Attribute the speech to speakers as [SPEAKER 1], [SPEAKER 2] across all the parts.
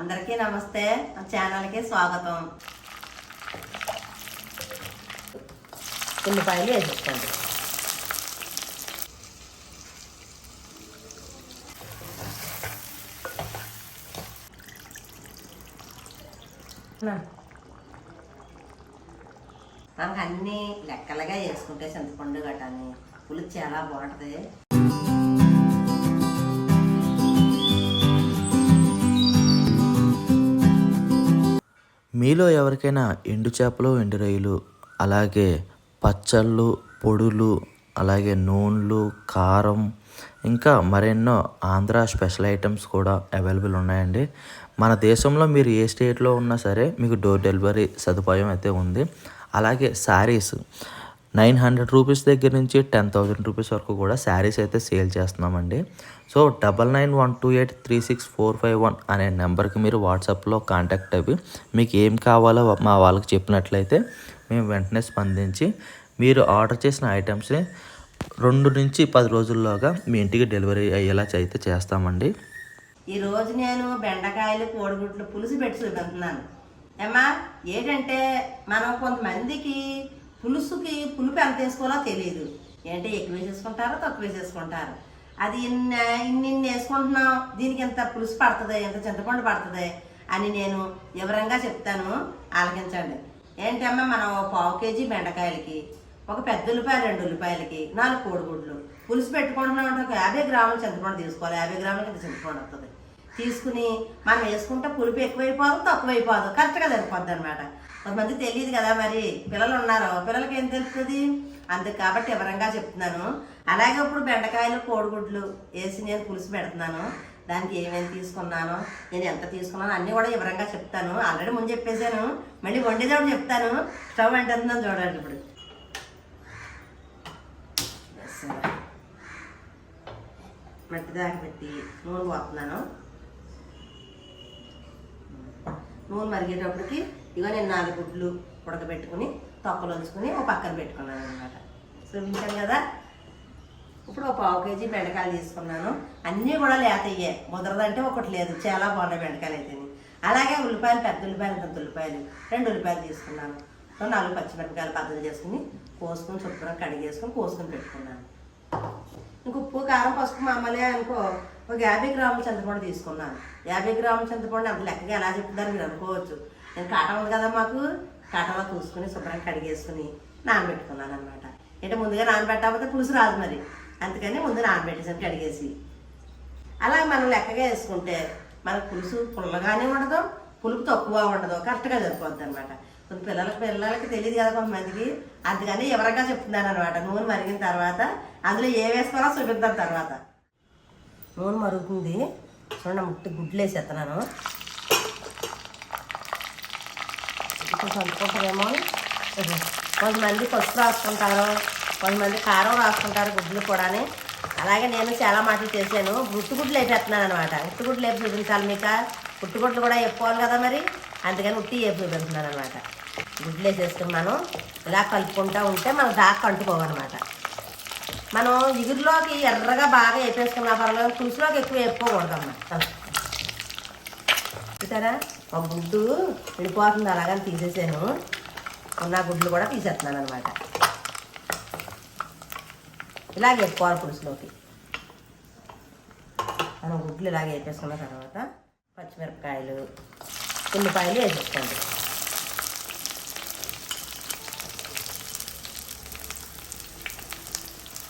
[SPEAKER 1] అందరికీ నమస్తే. మా ఛానల్కి స్వాగతం. ఉల్లిపాయలు వేసుకోండి మనకు అన్నీ లెక్కలుగా వేసుకుంటే చింతపండు గట్టాని పులుసు చాలా బాగుంటుంది.
[SPEAKER 2] మీలో ఎవరికైనా ఎండు చేపలు ఎండు రొయ్యలు అలాగే పచ్చళ్ళు పొడులు అలాగే నూనెలు కారం ఇంకా మరెన్నో ఆంధ్ర స్పెషల్ ఐటమ్స్ కూడా అవైలబుల్ ఉన్నాయండి. మన దేశంలో మీరు ఏ స్టేట్లో ఉన్నా సరే మీకు డోర్ డెలివరీ సదుపాయం అయితే ఉంది. అలాగే శారీస్ నైన్ హండ్రెడ్ రూపీస్ దగ్గర నుంచి టెన్ థౌజండ్ రూపీస్ వరకు కూడా శారీస్ అయితే సేల్ చేస్తున్నామండి. So double nine one two eight three six four five one అనే నెంబర్కి మీరు వాట్సాప్లో కాంటాక్ట్ అవి మీకు ఏం కావాలో మా వాళ్ళకి చెప్పినట్లయితే మేము వెంటనే స్పందించి మీరు ఆర్డర్ చేసిన ఐటమ్స్ని రెండు నుంచి పది రోజుల్లోగా మీ ఇంటికి డెలివరీ అయ్యేలా అయితే చేస్తామండి.
[SPEAKER 1] ఈరోజు నేను బెండకాయలు కోడిగుడ్లు పులుసు పెట్టి చూపెడుతున్నాను ఏమ్మా ఏంటంటే మనం కొంతమందికి పులుసుకి పులుపు ఎంత వేసుకోవాలో తెలియదు. ఏంటి ఎక్కువ వేసేసుకుంటారో తక్కువ వేసేసుకుంటారు అది ఇన్ని ఇన్ని వేసుకుంటున్నాం. దీనికి ఎంత పులుసు పడుతుంది ఎంత చింతపండు పడుతుంది అని నేను వివరంగా చెప్తాను. ఆలకించండి. ఏంటమ్మా మనం పావు కేజీ బెండకాయలకి ఒక పెద్ద ఉల్లిపాయ రెండు ఉల్లిపాయలకి నాలుగు కోడిగుడ్లు. పులుసు పెట్టుకుంటున్నాం అంటే ఒక యాభై గ్రాముల చింతపండు తీసుకోవాలి. యాభై గ్రాములకి చింతపండు వస్తుంది? తీసుకుని మనం వేసుకుంటే పులుపు ఎక్కువైపోదు తక్కువైపోదు. కరెక్ట్గా సరిపోద్ది అనమాట కొంతమంది తెలియదు కదా మరి పిల్లలు ఉన్నారు పిల్లలకి ఏం తెలుస్తుంది? అందుకు కాబట్టి వివరంగా చెప్తున్నాను. అలాగే ఇప్పుడు బెండకాయలు కోడిగుడ్లు వేసి నేను పులుసు పెడుతున్నాను. దానికి ఏమేమి తీసుకున్నాను నేను ఎంత తీసుకున్నాను అన్నీ కూడా వివరంగా చెప్తాను. ఆల్రెడీ ముందు చెప్పేశాను. మళ్ళీ వండేటప్పుడు చెప్తాను. స్టవ్ అంటుందని చూడండి ఇప్పుడు. మట్టి దాకా పెట్టి నూనె పోతున్నాను నూనె మరిగేటప్పటికి ఇగో నేను నాలుగు గుడ్లు ఉడకబెట్టుకుని తొక్కలుంచుకుని ఒక పక్కన పెట్టుకున్నాను అనమాట చూపించాను కదా? ఇప్పుడు ఒక పావు కేజీ బెండకాయలు తీసుకున్నాను. అన్నీ కూడా లేతయ్యే. ముదరదంటే ఒకటి లేదు. చాలా బాగున్నాయి బెండకాయలు అయితే. అలాగే ఉల్లిపాయలు పెద్ద ఉల్లిపాయలు పెద్ద ఉల్లిపాయలు రెండు ఉల్లిపాయలు తీసుకున్నాను. నాలుగు పచ్చిమిరపకాయలు పద్ధతి చేసుకుని కోసుకొని శుభ్రంగా కడిగేసుకొని కోసుకొని పెట్టుకున్నాను. కారం పసుపు మామూలే అనుకో ఒక యాభై గ్రాముల చింతపండు తీసుకున్నాను. యాభై గ్రాముల చింతపండు అంత లెక్కగా ఎలా చెప్తారు మీరు అనుకోవచ్చు. నేను కాట ఉంది కదా మాకు కాటలో చూసుకుని శుభ్రంగా కడిగేసుకుని నానబెట్టుకున్నాను అనమాట అంటే ముందుగా నానబెట్టకపోతే పులుసు రాదు మరి. అందుకని ముందు నానబెట్టేసాను కడిగేసి. అలా మనం లెక్కగా వేసుకుంటే మనకు పులుసు పుల్లగానే ఉండదు పులుపు తక్కువ ఉండదు. కరెక్ట్గా సరిపోద్ది అనమాట కొంత పిల్లలకి పిల్లలకి తెలియదు కదా కొంతమందికి అందుకని ఎవరంగా చెప్తున్నాను అనమాట నూనె మరిగిన తర్వాత అందులో ఏ వేసుకోవాలో చూపిద్దాం తర్వాత. నూనె మరుగుతుంది. చూడండి ముట్టి గుడ్లు వేసేస్తున్నాను కొంచెం కొంతమంది పసుపు రాసుకుంటారు. కొంతమంది కారం రాసుకుంటారు గుడ్లు కూడాని. అలాగే నేను చాలా మాటలు చేశాను. గుట్టు గుడ్లు వేసేస్తున్నాను అనమాట గుట్టు గుడ్లు వేపు చూపించాలి మీకు. గుట్టు గుడ్లు కూడా ఎక్కువ కదా మరి. అందుకని ఉట్టి వేపు పెడుతున్నాను అనమాట గుడ్లు వేసేసుకున్నాను ఇలా కలుపుకుంటూ ఉంటే మన దాకా అంటుకోవన్నమాట. మనం ఇగురులోకి ఎర్రగా బాగా వేపేసుకున్నా పర్వాలేదు పులుసులోకి ఎక్కువ వేపుకోకూడదమ్మా. చూసారా? ఒక గుడ్డు విడిపోతుంది అలాగని తీసేసాను. ఉన్న గుడ్లు కూడా తీసేస్తున్నాను అనమాట ఇలాగ వేపుకోవాలి పులుసులోకి. మనం గుడ్లు ఇలాగ వేపేసుకున్న తర్వాత పచ్చిమిరపకాయలు ఉల్లిపాయలు వేసేసుకోండి.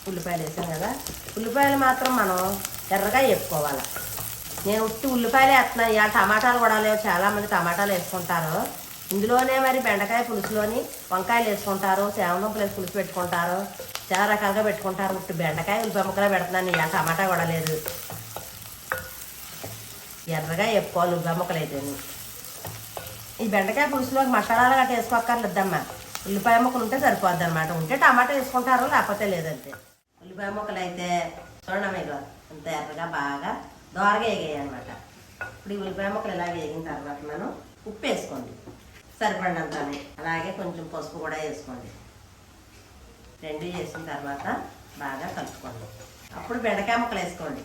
[SPEAKER 1] ఉల్లిపాయలు వేసాం కదా ఉల్లిపాయలు మాత్రం మనం ఎర్రగా వేసుకోవాలి నేను ఉట్టి ఉల్లిపాయలు వేస్తున్నాను. ఇవాళ టమాటాలు కూడా లేవు. చాలామంది టమాటాలు వేసుకుంటారు. ఇందులోనే మరి బెండకాయ పులుసులోని వంకాయలు వేసుకుంటారు సేవనంపులు వేసి పులుసు పెట్టుకుంటారు చాలా రకాలుగా పెట్టుకుంటారు. ఉట్టి బెండకాయ ఉల్లిపాయ ముక్కలు పెడుతున్నాను. ఇవాళ టమాటా కూడా లేదు. ఎర్రగా వేసుకోవాలి ఉల్లిపాయ ముక్కలు అయితేనే ఈ బెండకాయ పులుసులోకి మసాలాలు గట్రా వేసుకోక్కర్లేదమ్మా. ఉల్లిపాయ ముక్కలు ఉంటే సరిపోద్ది అనమాట ఉంటే టమాటా వేసుకుంటారు లేకపోతే లేదంతే. ఉల్లిపాయ ముక్కలు అయితే చూడండి మీరు అంత ఎర్రగా బాగా దోరగా వేగాయి అనమాట ఇప్పుడు ఈ ఉల్లిపాయ ముక్కలు ఇలా వేగిన తర్వాత మనం ఉప్పు వేసుకోండి. సరిపడినంత అలాగే కొంచెం పసుపు కూడా వేసుకోండి. రెండు వేసిన తర్వాత బాగా కలుపుకోండి. అప్పుడు బెండకాయ ముక్కలు వేసుకోండి.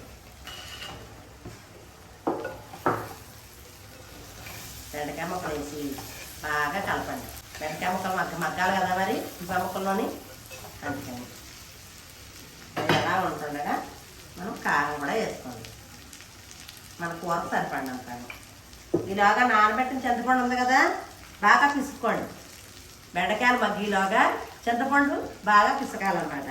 [SPEAKER 1] బెండకాయ ముక్కలు వేసి బాగా కలపండి. బెండకాయ ముక్కలు మగ్గ మగ్గాలి కదా మరి ఉల్లిపాయ ముక్కల్లోని? అందుకని. ఎలా ఉంటుండగా మనం కారం కూడా వేసుకోండి మన కూర సరిపడినంత ఈలోగా నానబెట్టిన చింతపండు ఉంది కదా బాగా పిసుకోండి బెండకాయలు మగ్గిలోగా చింతపండు బాగా పిసకాలన్నమాట.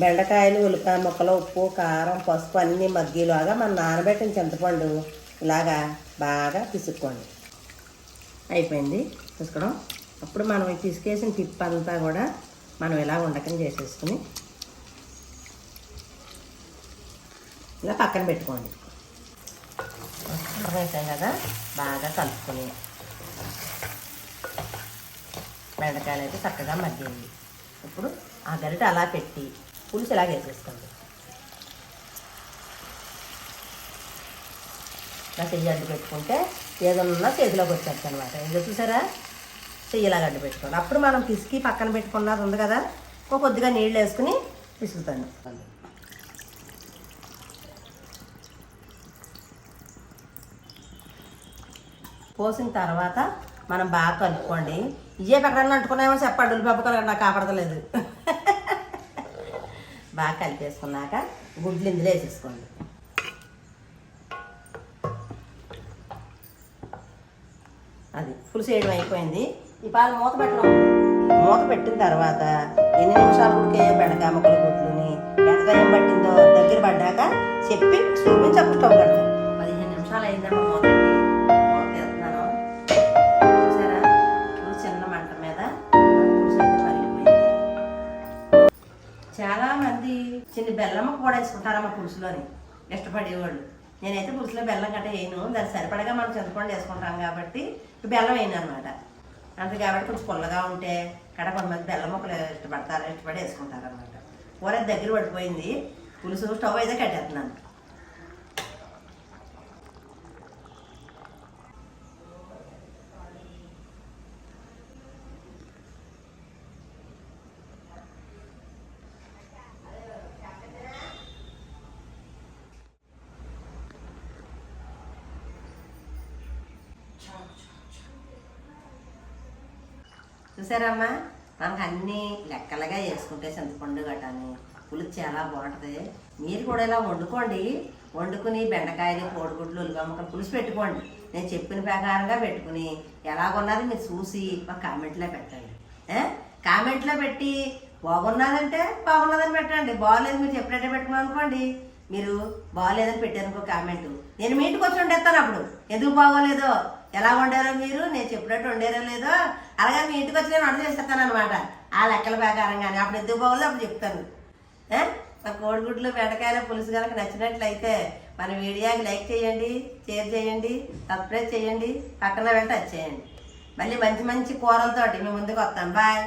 [SPEAKER 1] బెండకాయలు ఉల్లిపాయ ముక్కలు ఉప్పు కారం పసుపు అన్నీ మగ్గిలోగా మనం నానబెట్టిన చింతపండు ఇలాగా బాగా పిసుక్కోండి. అయిపోయింది. పిసుకడం. అప్పుడు మనం ఈ పిసికేసిన టిప్ అంతా కూడా మనం ఇలా ఉండకం చేసేసుకుని ఇలా పక్కన పెట్టుకోండి. వేసాం కదా? బాగా కలుపుకొని బెండకాయలు అయితే చక్కగా మగ్గింది ఇప్పుడు ఆ గరిట అలా పెట్టి పులుసు ఇలా వేసేసుకోండి. ఇలా చెయ్యి అడ్డు పెట్టుకుంటే ఏదన్నా చేతిలోకి వచ్చేది అనమాట ఇది చూసారా? చెయ్యి అడ్డు పెట్టుకోండి అప్పుడు మనం పిసికి పక్కన పెట్టుకున్నది ఉంది కదా ఒక కొద్దిగా నీళ్ళు వేసుకుని పిసుకుతాను. పోసిన తర్వాత మనం బాగా కలుపుకోండి. ఇవే ఎక్కడన్నా అంటుకున్నామో చెప్పండి ఉల్లిపప్పు నాకు కాపాడతలేదు బాగా కలిపేసుకున్నాక గుడ్లు ఇందులో వేసేసుకోండి. అది. పులుసు వేయడం అయిపోయింది. ఈ పాలు మూత పెట్టడం. మూత పెట్టిన తర్వాత ఎన్ని నిమిషాలు ఉడికే బెండకాయ ముక్కలు గుడ్లుని ఎంత పట్టిందో దగ్గర పడ్డాక చెప్పి చూపించి అప్పుడు స్టవ్ పెడతాం పదిహేను నిమిషాలు అయిందమ్మా మూత మూత చిన్న మంట మీద చాలా మంది చిన్న బెల్లమ్మ కూడా వేసుకుంటారమ్మ పులుసులోని. ఇష్టపడేవాళ్ళు. నేనైతే పులుసులో బెల్లం గట్ట వేయను. దాని సరిపడగా మనం చింతపండు వేసుకుంటాం కాబట్టి బెల్లం వేయను అనమాట అంతే కాబట్టి కొంచెం పుల్లగా ఉంటే కడ కొంతమంది బెల్లం ముక్కలు ఇష్టపడతారు ఇష్టపడి వేసుకుంటారు అనమాట కూర దగ్గర పడిపోయింది. పులుసు స్టవ్ అయితే కట్టేస్తున్నాను. చూసారమ్మా? మనకు అన్నీ లెక్కలుగా వేసుకుంటే చింతపండు గటాని పులుసు చాలా బాగుంటుంది. మీరు కూడా ఇలా వండుకోండి. వండుకుని బెండకాయలు కోడిగుడ్లు ఉల్లిగమ్మకలు పులుసు పెట్టుకోండి. నేను చెప్పిన ప్రకారంగా పెట్టుకుని ఎలాగున్నది మీరు చూసి మా కామెంట్లో పెట్టండి. కామెంట్లో పెట్టి బాగున్నదంటే బాగున్నదని పెట్టండి. బాగాలేదు మీరు చెప్పినట్టే పెట్టుకున్నాను అనుకోండి. మీరు బాగాలేదని పెట్టారు కామెంట్. నేను మీ ఇంటికి వచ్చి ఉండేస్తాను అప్పుడు. ఎందుకు బాగోలేదో? ఎలా వండారో మీరు? నేను చెప్పినట్టు వండారో లేదో? అలాగే మీ ఇంటికి వచ్చి నేను వంట చేసేస్తాను అనమాట ఆ లెక్కల ప్రకారంగానే అప్పుడు ఎందుకు బాగోలేదో అప్పుడు చెప్తాను. మా కోడిగుడ్లు బెండకాయల పులుసు కనుక నచ్చినట్లయితే మన వీడియోకి లైక్ చేయండి షేర్ చేయండి సబ్స్క్రైబ్ చేయండి పక్కన వెళ్ళి టచ్ చేయండి. మళ్ళీ మంచి మంచి కూరలతోటి మేము ముందుకు వస్తాం. బాయ్.